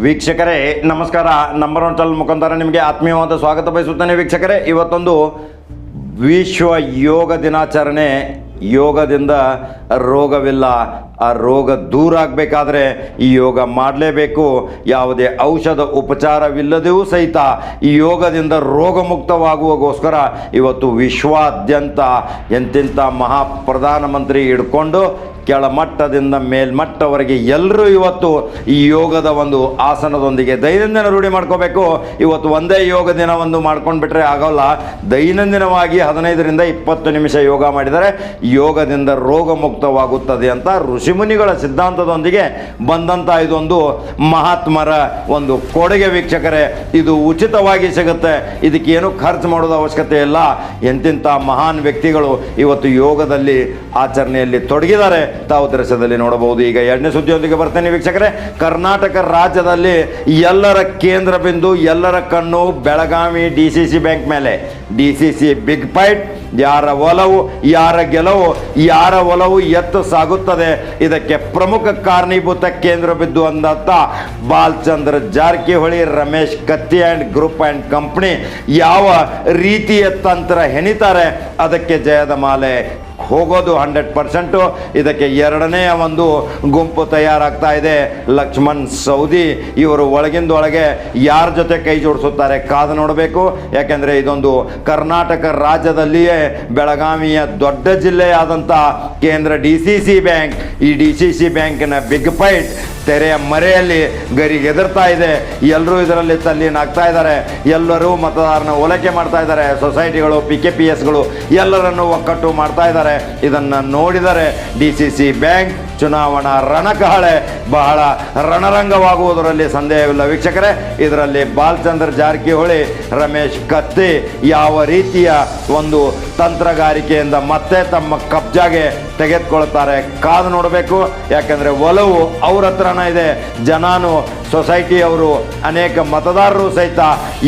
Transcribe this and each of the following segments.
ವೀಕ್ಷಕರೇ, ನಮಸ್ಕಾರ. Number one channel ಮುಖಾಂತರ ನಿಮಗೆ ಆತ್ಮೀಯವಾದ ಸ್ವಾಗತ ಬಯಸುತ್ತೇನೆ ವೀಕ್ಷಕರೇ. ಇವತ್ತೊಂದು ವಿಶ್ವ ಯೋಗ ದಿನಾಚರಣೆ. ಯೋಗದಿಂದ ರೋಗವಿಲ್ಲ. ಆ ರೋಗ ದೂರ ಆಗಬೇಕಾದ್ರೆ ಈ ಯೋಗ ಮಾಡಲೇಬೇಕು. ಯಾವುದೇ ಔಷಧ ಉಪಚಾರವಿಲ್ಲದೆಯೂ ಸಹಿತ ಈ ಯೋಗದಿಂದ ರೋಗಮುಕ್ತವಾಗುವಗೋಸ್ಕರ ಇವತ್ತು ವಿಶ್ವಾದ್ಯಂತ ಎಂತೆಂಥ ಮಹಾ ಪ್ರಧಾನಮಂತ್ರಿ ಹಿಡ್ಕೊಂಡು ಕೆಳಮಟ್ಟದಿಂದ ಮೇಲ್ಮಟ್ಟವರೆಗೆ ಎಲ್ಲರೂ ಇವತ್ತು ಈ ಯೋಗದ ಒಂದು ಆಸನದೊಂದಿಗೆ ದೈನಂದಿನ ರೂಢಿ ಮಾಡ್ಕೋಬೇಕು. ಇವತ್ತು ಒಂದೇ ಯೋಗ ದಿನ ಒಂದು ಮಾಡ್ಕೊಂಡು ಬಿಟ್ರೆ ಆಗೋಲ್ಲ. ದೈನಂದಿನವಾಗಿ ಹದಿನೈದರಿಂದ ಇಪ್ಪತ್ತು ನಿಮಿಷ ಯೋಗ ಮಾಡಿದರೆ ಯೋಗದಿಂದ ರೋಗ ಮುಕ್ತವಾಗುತ್ತದೆ ಅಂತ ಋಷಿಮುನಿಗಳ ಸಿದ್ಧಾಂತದೊಂದಿಗೆ ಬಂದಂಥ ಇದೊಂದು ಮಹಾತ್ಮರ ಒಂದು ಕೊಡುಗೆ ವೀಕ್ಷಕರೇ, ಇದು ಉಚಿತವಾಗಿ ಸಿಗುತ್ತೆ. ಇದಕ್ಕೇನು ಖರ್ಚು ಮಾಡೋದು ಅವಶ್ಯಕತೆ ಇಲ್ಲ. ಎಂತಿಂಥ ಮಹಾನ್ ವ್ಯಕ್ತಿಗಳು ಇವತ್ತು ಯೋಗದಲ್ಲಿ ಆಚರಣೆಯಲ್ಲಿ ತೊಡಗಿದ್ದಾರೆ. ತಾವು ದೃಶ್ಯದಲ್ಲಿ ನೋಡಬಹುದು. ಈಗ ಎರಡನೇ ಸುದ್ದಿಯೊಂದಿಗೆ ಬರ್ತೇನೆ ವೀಕ್ಷಕರೇ. ಕರ್ನಾಟಕ ರಾಜ್ಯದಲ್ಲಿ ಎಲ್ಲರ ಕೇಂದ್ರ ಬಿಂದು, ಎಲ್ಲರ ಕಣ್ಣು Belagavi D C C bank ಮೇಲೆ. D C C big fight, ಯಾರ ಒಲವು, ಯಾರ ಗೆಲುವು, ಯಾರ ಒಲವು ಎತ್ತು ಸಾಗುತ್ತದೆ. ಇದಕ್ಕೆ ಪ್ರಮುಖ ಕಾರಣೀಭೂತ ಕೇಂದ್ರ ಬಿದ್ದು ಅಂದತ್ತ Balchandra Jarkiholi, Ramesh Katti and group and company ಯಾವ ರೀತಿಯ ತಂತ್ರ ಹೆಣಿತಾರೆ, ಅದಕ್ಕೆ ಜಯದ ಮಾಲೆ. ಹೋಗೋದು ಹಂಡ್ರೆಡ್ ಪರ್ಸೆಂಟು. ಇದಕ್ಕೆ ಎರಡನೆಯ ಒಂದು ಗುಂಪು ತಯಾರಾಗ್ತಾ ಇದೆ. ಲಕ್ಷ್ಮಣ್ ಸೌದಿ ಇವರು ಒಳಗಿಂದ ಒಳಗೆ ಯಾರ ಜೊತೆ ಕೈ ಜೋಡಿಸುತ್ತಾರೆ ಕಾದು ನೋಡಬೇಕು. ಯಾಕೆಂದರೆ ಇದೊಂದು ಕರ್ನಾಟಕ ರಾಜ್ಯದಲ್ಲಿಯೇ ಬೆಳಗಾವಿಯ ದೊಡ್ಡ ಜಿಲ್ಲೆಯಾದಂಥ ಕೇಂದ್ರ ಡಿ ಸಿ ಸಿ ಬ್ಯಾಂಕ್. ಈ ಡಿ ಸಿ ಸಿ ಬ್ಯಾಂಕಿನ ಬಿಗ್ ಫೈಟ್ ತೆರೆಯ ಮರೆಯಲ್ಲಿ ಗರಿಗೆದರ್ತಾ ಇದೆ. ಎಲ್ಲರೂ ಇದರಲ್ಲಿ ತಲ್ಲೀನಾಗ್ತಾ ಇದ್ದಾರೆ. ಎಲ್ಲರೂ ಮತದಾರನ ಓಲೈಕೆ ಮಾಡ್ತಾ ಇದ್ದಾರೆ. ಸೊಸೈಟಿಗಳು ಪಿ ಕೆ ಪಿ ಎಸ್ಗಳು ಎಲ್ಲರನ್ನು ಒಕ್ಕಟ್ಟು ಮಾಡ್ತಾ ಇದ್ದಾರೆ. ಇದನ್ನು ನೋಡಿದರೆ ಡಿ ಸಿ ಸಿ ಬ್ಯಾಂಕ್ ಚುನಾವಣಾ ರಣಕಹಳೆ ಬಹಳ ರಣರಂಗವಾಗುವುದರಲ್ಲಿ ಸಂದೇಹವಿಲ್ಲ. ವೀಕ್ಷಕರೇ, ಇದರಲ್ಲಿ ಬಾಲಚಂದ್ರ ಜಾರಕಿಹೊಳಿ, ರಮೇಶ್ ಕತ್ತಿ ಯಾವ ರೀತಿಯ ಒಂದು ತಂತ್ರಗಾರಿಕೆಯಿಂದ ಮತ್ತೆ ತಮ್ಮ ಕಬ್ಜಾಗೆ ತೆಗೆದುಕೊಳ್ತಾರೆ ಕಾದು ನೋಡಬೇಕು, ಯಾಕಂದರೆ ಒಲವು ಅವ್ರ ಹತ್ರನೇ ಇದೆ. ಜನಾನು ಸೊಸೈಟಿಯವರು ಅನೇಕ ಮತದಾರರು ಸಹಿತ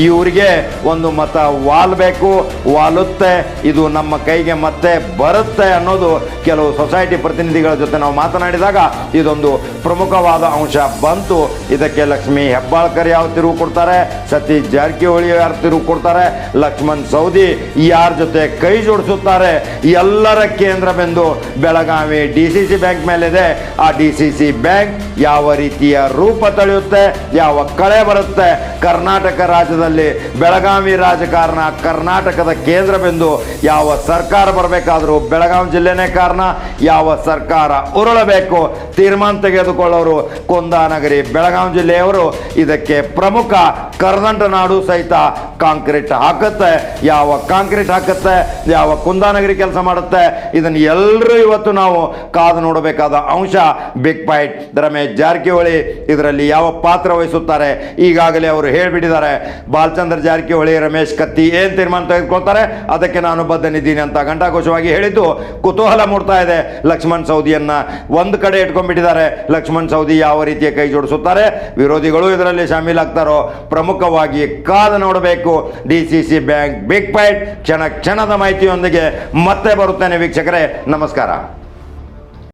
ಇವರಿಗೆ ಒಂದು ಮತ ವಾಲ್ಬೇಕು, ವಾಲುತ್ತೆ. ಇದು ನಮ್ಮ ಕೈಗೆ ಮತ್ತೆ ಬರುತ್ತೆ ಅನ್ನೋದು ಕೆಲವು ಸೊಸೈಟಿ ಪ್ರತಿನಿಧಿಗಳ ಜೊತೆ ನಾವು ಮಾತನಾಡಿದಾಗ ಇದೊಂದು ಪ್ರಮುಖವಾದ ಅಂಶ ಬಂತು. ಇದಕ್ಕೆ ಲಕ್ಷ್ಮೀ ಹೆಬ್ಬಾಳ್ಕರ್ ಯಾವ ತಿರುವು ಕೊಡ್ತಾರೆ? ಸತೀಶ್ ಜಾರಕಿಹೊಳಿ ಯಾರು ತಿರುವು ಕೊಡ್ತಾರೆ? ಲಕ್ಷ್ಮಣ್ ಸೌದಿ ಯಾರ ಜೊತೆ ಕೈ ಜೋಡಿಸುತ್ತಾರೆ. ಎಲ್ಲರ ಕೇಂದ್ರ ಬೆಂದು Belagavi D C C bank ಮೇಲಿದೆ. ಆ ಡಿ ಸಿ ಸಿ ಬ್ಯಾಂಕ್ ಯಾವ ರೀತಿಯ ರೂಪ ತಳೆಯುತ್ತೆ, ಯಾವ ಕಳೆ ಬರುತ್ತೆ? ಕರ್ನಾಟಕ ರಾಜ್ಯದಲ್ಲಿ ಬೆಳಗಾವಿ ರಾಜಕಾರಣ ಕರ್ನಾಟಕದ ಕೇಂದ್ರ ಬಿಂದು ಯಾವ ಸರ್ಕಾರ ಬರಬೇಕಾದರೂ ಬೆಳಗಾವಿ ಜಿಲ್ಲೆನೇ ಕಾರಣ. ಯಾವ ಸರ್ಕಾರ ಉರುಳಬೇಕು ತೀರ್ಮಾನ ತೆಗೆದುಕೊಳ್ಳೋರು ಕುಂದಾನಗರಿ ಬೆಳಗಾವಿ ಜಿಲ್ಲೆಯವರು. ಇದಕ್ಕೆ ಪ್ರಮುಖ ಕರ್ನಾಟಕ ನಾಡು ಸಹಿತ ಕಾಂಕ್ರೀಟ್ ಹಾಕುತ್ತೆ. ಯಾವ ಕಾಂಕ್ರೀಟ್ ಹಾಕುತ್ತೆ? ಯಾವ ಕುಂದಾನಗರಿ ಕೆಲಸ ಮಾಡುತ್ತೆ, ಇದನ್ನು ಎಲ್ಲರೂ ಇವತ್ತು ನಾವು ಕಾದು ನೋಡಬೇಕಾದ ಅಂಶ. ಬಿಗ್ ಪಾಯಿಂಟ್ ರಮೇಶ್ ಜಾರಕಿಹೊಳಿ ಇದರಲ್ಲಿ ಯಾವ ಪಾತ್ರ ವಹಿಸುತ್ತಾರೆ? ಈಗಾಗಲೇ ಅವರು ಹೇಳಿಬಿಟ್ಟಿದ್ದಾರೆ, ಬಾಲಚಂದ್ರ ಜಾರಕಿಹೊಳಿ, ರಮೇಶ್ ಕತ್ತಿ ಏನು ತೀರ್ಮಾನ ತೆಗೆದುಕೊಳ್ತಾರೆ? ಅದಕ್ಕೆ ನಾನು ಬದ್ಧನಿದ್ದೀನಿ ಅಂತ ಘಂಟಾಘೋಷವಾಗಿ ಹೇಳಿದ್ದು. ಕುತೂಹಲ ಮೂಡ್ತಾ ಇದೆ, ಲಕ್ಷ್ಮಣ್ ಸೌದಿಯನ್ನ ಒಂದು ಕಡೆ ಇಟ್ಕೊಂಡ್ಬಿಟ್ಟಿದ್ದಾರೆ. ಲಕ್ಷ್ಮಣ್ ಸೌದಿ ಯಾವ ರೀತಿಯ ಕೈ ಜೋಡಿಸುತ್ತಾರೆ? ವಿರೋಧಿಗಳು ಇದರಲ್ಲಿ ಶಾಮೀಲಾಗ್ತಾರೋ? ಪ್ರಮುಖವಾಗಿ ಕಾದು ನೋಡಬೇಕು. D C C bank big fight ಕ್ಷಣ ಕ್ಷಣದ ಮಾಹಿತಿಯೊಂದಿಗೆ ಮತ್ತೆ ಬರುತ್ತೇನೆ ವೀಕ್ಷಕರೇ. ನಮಸ್ಕಾರ.